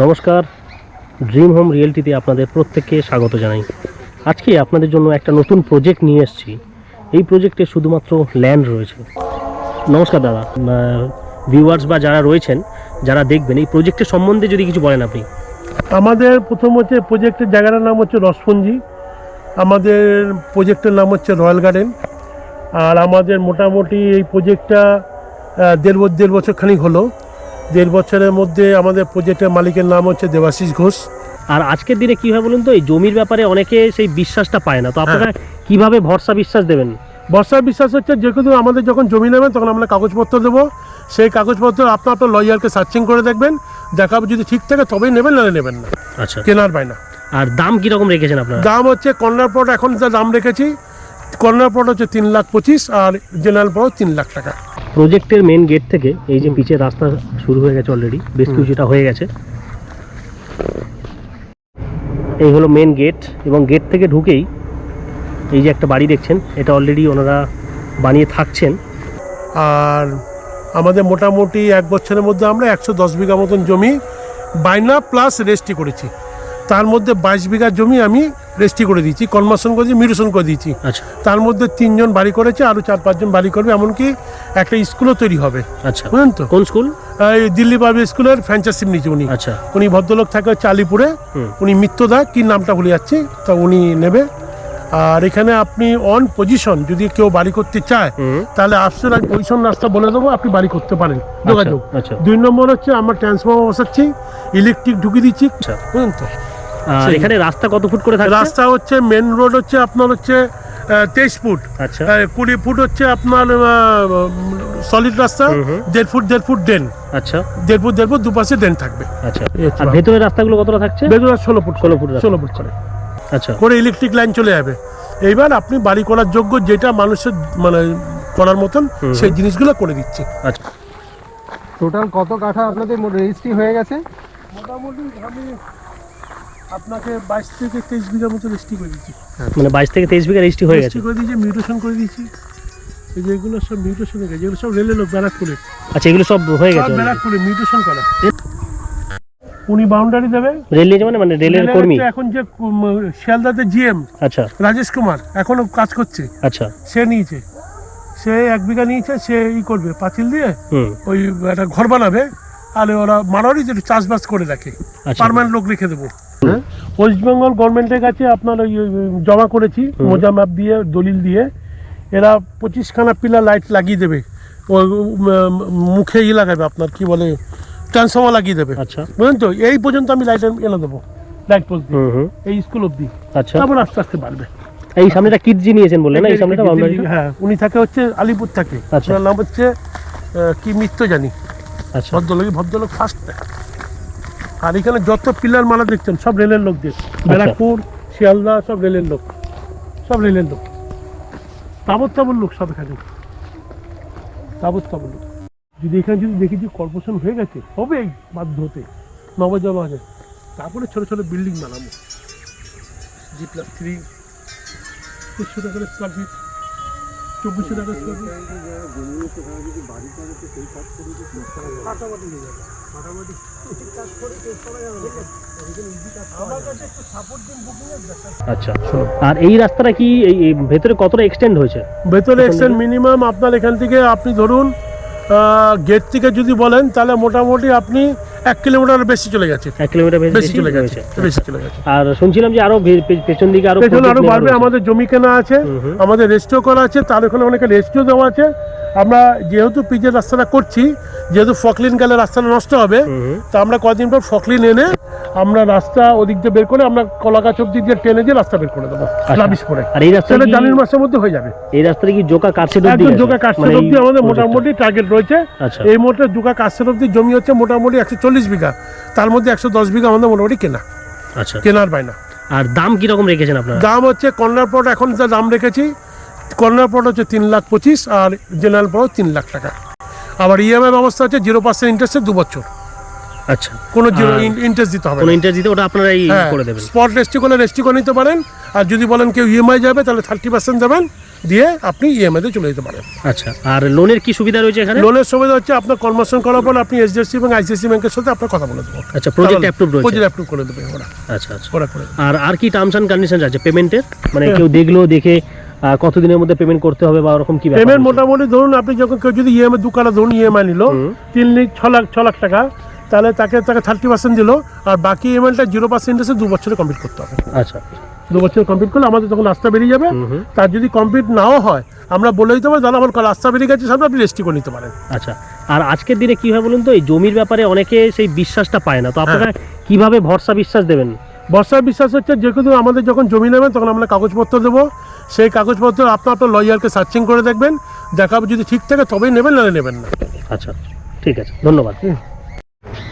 নমস্কার। Dream home রিয়েলটিতে আপনাদের প্রত্যেককে স্বাগত জানাই। আজকে আপনাদের জন্য একটা নতুন প্রজেক্ট নিয়ে এসেছি। এই প্রজেক্টে শুধুমাত্র ল্যান্ড রয়েছে। নমস্কার দাদা। ভিউয়ার্স বা যারা রয়েছেন, যারা দেখবেন, এই প্রজেক্টের সম্বন্ধে যদি কিছু বলেন আপনি। আমাদের প্রথম হচ্ছে প্রজেক্টের জায়গাটার নাম হচ্ছে রসপঞ্জি। আমাদের প্রজেক্টের নাম হচ্ছে রয়্যাল গার্ডেন আর আমাদের মোটামুটি এই প্রজেক্টটা দেড় দেড় বছর খানিক হলো। দেড় বছরের মধ্যে আমাদের প্রজেক্টের মালিকের নাম হচ্ছে দেবাশিস ঘোষ। আর আজকের দিনে কী হয় বলুন তো এই জমির ব্যাপারে অনেকে সেই বিশ্বাসটা পায় না। তো আপনারা কীভাবে ভরসা বিশ্বাস দেবেন? বর্ষার বিশ্বাস হচ্ছে যে কোনো আমাদের যখন জমি নেবেন তখন আমরা কাগজপত্র দেবো। সেই কাগজপত্র আপনার আপনার লয়ারকে সার্চিং করে দেখবেন। দেখাবো যদি ঠিক থাকে তবেই নেবেন নাহলে নেবেন না। আচ্ছা। কেনার পায় না। আর দাম কীরকম রেখেছেন আপনার? দাম হচ্ছে কর্নার প্লট এখন যা দাম রেখেছি কর্নার প্লট হচ্ছে তিন লাখ পঁচিশ আর জেনারেল প্লট তিন লাখ টাকা। প্রজেক্টের মেন গেট থেকে এই যে পিচের রাস্তা শুরু হয়ে গেছে অলরেডি বেশ কিছুটা হয়ে গেছে। এই হলো মেন গেট এবং গেট থেকে ঢুকেই এই যে একটা বাড়ি দেখছেন এটা অলরেডি ওনারা বানিয়ে থাকছেন। আর আমাদের মোটামুটি এক বছরের মধ্যে আমরা একশো দশ বিঘা মতন জমি বাইনা প্লাস রেস্টি করেছি। তার মধ্যে বাইশ বিঘা জমি আমি রেস্টি করে দিয়েছি কনভার্সন করে দিয়েছি মিউটেশন করে দিয়েছি। আচ্ছা। তার মধ্যে তিনজন বাড়ি করেছে আরও চার পাঁচজন বাড়ি করবে এমনকি একটা স্কুলও তৈরি হবে। আচ্ছা। বুঝলেন তো? কোন স্কুল? এই দিল্লি পাবলিক স্কুলের ফ্র্যাঞ্চাইসির নিয়েছে উনি। আচ্ছা। উনি ভদ্রলোক থাকে হচ্ছে আলিপুরে উনি মিত্রদা কি নামটা ভুলে যাচ্ছি তা উনি নেবে। আর এখানে আপনি অন পজিশন যদি কেউ বাড়ি করতে চায় তাহলে আসলে আমি পজিশন রাস্তা বলে দেবো আপনি বাড়ি করতে পারেন। যোগাযোগ। আচ্ছা দুই নম্বর হচ্ছে আমরা ট্রান্সফর্মার বসাচ্ছি ইলেকট্রিক ঢুকিয়ে দিচ্ছি। আচ্ছা। বুঝলেন তো? এখানে রাস্তা কত ফুট করে থাকে রাস্তা হচ্ছে মেন রোড হচ্ছে আপনার হচ্ছে তেইশ ফুট। আচ্ছা। কুড়ি ফুট হচ্ছে আপনার সলিড রাস্তা। দেড় ফুট দেড় ফুট ডেন আচ্ছা। দেড় ফুট দেড় ফুট দুপাশে ডেন থাকবে। আচ্ছা। আর। ভেতরের রাস্তাগুলো কতটা থাকছে? বেদুরা ষোলো ফুট। ষোলো ফুট ষোলো ফুট করে আচ্ছা। করে ইলেকট্রিক লাইন চলে যাবে। এইবার আপনি বাড়ি করার যোগ্য যেটা মানুষের মানে করার মতন সেই জিনিসগুলো করে দিচ্ছি। আচ্ছা। টোটাল কত কাঠা আপনাদের রেজিস্ট্রি হয়ে গেছে? মোটামুটি আমি আপনাকে বাইশ থেকে তেইশ বিঘার মতো রেস্টি করে দিচ্ছি। মানে বাইশ থেকে তেইশ বিঘা রেজিস্ট্রি হয়ে গেছে? রেজিস্ট্রি করে দিয়েছি মিউটেশন করে দিয়েছি। এই যে এগুলো সব মিউটেশন হয়ে গেছে এগুলো সব রেলের লোক ব্যারাকপুরে। আচ্ছা এগুলো সব হয়ে সব গেছে। ব্যারাকপুরে মিউটেশন করা। উনি বাউন্ডারি দেবে। রেল যাবেন মানে রেলের কর্মী? এখন যে শিয়ালদাতে জিএম আচ্ছা। রাজেশ কুমার এখনও কাজ করছে। আচ্ছা। সে নিয়েছে। সে এক বিঘা নিয়েছে সে ই করবে পাঁচিল দিয়ে হুম। ওই একটা ঘর বানাবে। আর ওরা মারারি যে চাষবাস করে রাখে আচ্ছা। পার্মানেন্ট লোক রেখে দেবো। ওয়েস্ট বেঙ্গল গভর্নমেন্টের কাছে আপনার ওই জমা করেছি মোজা ম্যাপ দিয়ে দলিল দিয়ে। এরা পঁচিশখানা পিলার লাইট লাগিয়ে দেবে। ও মুখে ই লাগাবে আপনার কি বলে ট্রান্সফর্মার লাগিয়ে দেবে। আচ্ছা। বুঝলেন তো? এই পর্যন্ত আমি লাইট এনে দেবো লাইট পোস্ট এই স্কুল অবধি। আচ্ছা। তারপর আস্তে আস্তে বাড়বে। এই সামনেটা কিডজি নিয়েছেন বললেন না? এই সামনেটা বাউন্ডারি হ্যাঁ উনি থাকে হচ্ছে আলিপুর থাকে। আচ্ছা। নাম হচ্ছে কি মিত্র জানি। আচ্ছা। ভদ্রলোক ভদ্রলোক ফার্স্ট আর এখানে যত পিলার মালা দেখছেন সব রেলের লোক দিয়ে। ব্যারাকপুর শিয়ালদা সব রেলের লোক। সব রেলের লোক। তাবৎ তাবর লোক সব এখানে। তাবৎ তাবর লোক। যদি এখানে যদি দেখি যে কর্পোরেশন হয়ে গেছে হবেই বাধ্য হতে। নবজবা হবে তারপরে ছোট ছোট বিল্ডিং বানাবো। জি প্লাস থ্রি তিনশো টাকা স্কোয়ার ফিট চব্বিশশো টাকা স্কোয়ার ফিট ফাটাফাটি আমার আচ্ছা আর এই রাস্তাটা কি ভেতরে কতটা এক্সটেন্ড হয়েছে? ভেতরে এক্সটেন্ড মিনিমাম আপনার এখান থেকে আপনি ধরুন গেট থেকে যদি বলেন তাহলে মোটামুটি আপনি এক কিলোমিটার বেশি চলে গেছে। এক কিলোমিটার বেশি চলে গেছে বেশি চলে গেছে। আর শুনছিলাম যে আরও পেছন দিকে আরও পেছন আরও বাড়বে আমাদের জমি কেনা আছে। আমাদের রেস্টও করা আছে তার ওখানে অনেকে রেস্টও দেওয়া আছে। আমরা যেহেতু পিজের রাস্তাটা করছি যেহেতু ফকলিন গেলে রাস্তাটা নষ্ট হবে। তা আমরা কদিন পর ফকলিন এনে আমরা রাস্তা ওদিক দিয়ে বের করে আমরা কলা গাছ অব্দি দিয়ে টেনে দিয়ে রাস্তা বের করে দেবো রাবিশ করে। আর এই রাস্তা জানুয়ারি মাসের মধ্যে হয়ে যাবে। এই রাস্তাটা কি জোকা কাটছে একদম যোগা কাজটা অব্দি আমাদের মোটামুটি টার্গেট রয়েছে। আচ্ছা। এই মুহূর্তে জোকা কাজটা অব্দি জমি হচ্ছে মোটামুটি একশো চল্লিশ বিঘা। তার মধ্যে একশো দশ বিঘা আমাদের মোটামুটি কেনা। আচ্ছা। কেনার বাইনা আর দাম কি রকম রেখেছেন আপনার? দাম হচ্ছে কর্নার প্লট এখন যা দাম রেখেছি কর্নার প্লট হচ্ছে তিন লাখ পঁচিশ আর জেনারেল প্লট তিন লাখ টাকা। আবার ইএমআই ব্যবস্থা হচ্ছে জিরো পার্সেন্ট ইন্টারেস্টে দু বছর। আচ্ছা। কোনো আর ইন্টারেস্ট দিতে হবে কোন ইন্টারেস্ট দিতে ওটা হ্যাঁ করে দেবেন। স্পট রেস্টি করলে রেস্টি করে নিতে পারেন। আর যদি বলেন কেউ ইএমআই যাবে তাহলে থার্টি পার্সেন্ট দেবেন। দিয়ে আপনি ইএমআইতে চলে যেতে পারেন। আচ্ছা আর লোনের কি সুবিধা রয়েছে এখানে? লোনের সুবিধা হচ্ছে আপনার কনভার্সন করার পর আপনি এইচডিএফসি এবং আইসিআইসি ব্যাংকের সাথে আপনার কথা বলে দেবো। আচ্ছা প্রজেক্ট অ্যাপ্রুভ রয়েছে। প্রজেক্ট অ্যাপ্রুভ করে দেবে ওরা। আচ্ছা আচ্ছা। ওরা করে আর আর কি টার্মস অ্যান্ড কন্ডিশন আছে? পেমেন্টের মানে হ্যাঁ। কেউ দেখল দেখে কতদিনের মধ্যে পেমেন্ট করতে হবে বা ওরকম কি পেমেন্ট মোটামুটি ধরুন আপনি যখন কেউ যদি ইএমআই দু কাটা ধরুন ইএমআই নিল তিন লাখ ছ লাখ ছ লাখ টাকা। তাহলে তাকে তাকে থার্টি পার্সেন্ট দিল আর বাকি ইএমআইটা জিরো পার্সেন্ট এসে দু বছরে কমপ্লিট করতে হবে। আচ্ছা। দু বছর কমপ্লিট করলে আমাদের তখন রাস্তা বেরিয়ে যাবে। তার যদি কমপ্লিট নাও হয় আমরা বলে দিতে পারি দাদা আমার রাস্তা বেরিয়ে গেছে সামনে আপনি রেজিস্ট্রি করে নিতে পারেন। আচ্ছা। আর আজকের দিনে কী হয় বলুন তো এই জমির ব্যাপারে অনেকে সেই বিশ্বাসটা পায় না। তো হ্যাঁ। আপনারা কীভাবে ভরসা বিশ্বাস দেবেন? বর্ষার বিশ্বাস হচ্ছে যে কোনো আমাদের যখন জমি নেবেন তখন আমরা কাগজপত্র দেবো। সেই কাগজপত্র আপনার আপনার লয়ারকে সার্চিং করে দেখবেন। দেখাবো যদি ঠিক থাকে তবেই নেবেন নাহলে নেবেন না। আচ্ছা। ঠিক আছে। ধন্যবাদ। হুম।